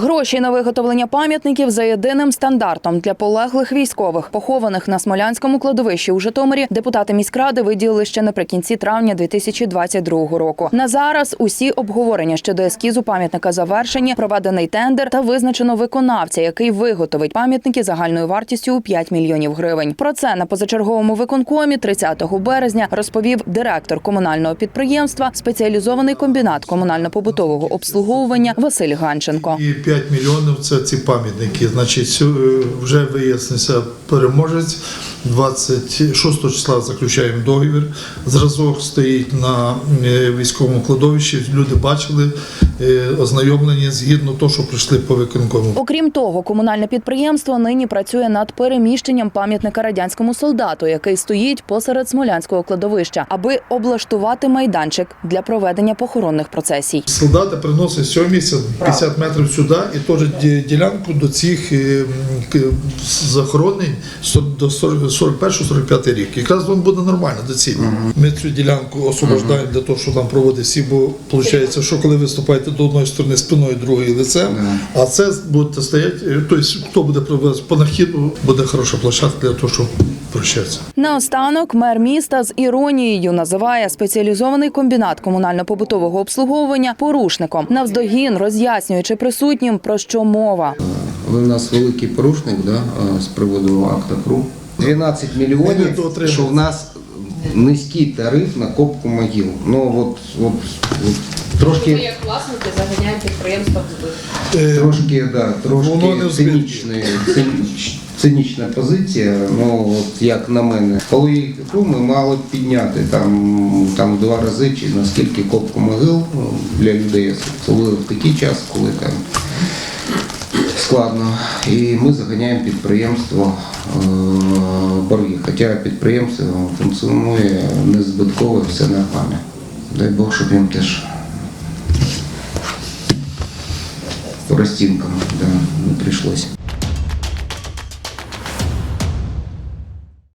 Гроші на виготовлення пам'ятників за єдиним стандартом для полеглих військових, похованих на Смолянському кладовищі у Житомирі, депутати міськради виділили ще наприкінці травня 2022 року. На зараз усі обговорення щодо ескізу пам'ятника завершені, проведений тендер та визначено виконавця, який виготовить пам'ятники загальною вартістю у 5 мільйонів гривень. Про це на позачерговому виконкомі 30 березня розповів директор комунального підприємства, спеціалізований комбінат комунально-побутового обслуговування Василь Ганченко. І 5 мільйонів це ці пам'ятники. Значить, е, вже вияснився переможець. 26 числа заключаємо договір. Зразок стоїть на е, військовому кладовищі. Люди бачили ознайомлені згідно того, що прийшли по виконкому. Окрім того, комунальне підприємство нині працює над переміщенням пам'ятника радянському солдату, який стоїть посеред смолянського кладовища, аби облаштувати майданчик для проведення похоронних процесій. Солдати приносять цього 50 метрів сюди і теж ділянку до цих е, захоронень до 41-45 рік. Якраз він буде нормально, доцільно. Ми цю ділянку освобождаємо для того, щоб там проводити всі, бо виходить, що коли виступаєте до одної сторони спиною, другої лицем, а це будете стояти, е, тобто хто буде проводити по нахіду, буде хороша площадка для того, щоб прощатися. Наостанок мер міста з іронією називає спеціалізований комбінат комунально-побутового обслуговування порушником, навздогін роз'яснюючи присутнім про що мова. Але в нас великий порушник да, е, з приводу акта КРУ. 12 мільйонів, що в нас низький тариф на копку могил. Ну от, от, от Ви трошки, як власники заганяєте підприємство в збиток. Е, трошки, да, трошки збитки. цинічний, цинічна позиція. Ну от як на мене, коли їх ми мали б підняти там, там два рази чи наскільки копку могил ну, для людей, особливо в такий час, коли там складно. І ми заганяємо підприємство е, борги. Хоча підприємство функціонує незбитково, все нормально. Дай Бог, щоб їм теж по розцінкам да, не прийшлося.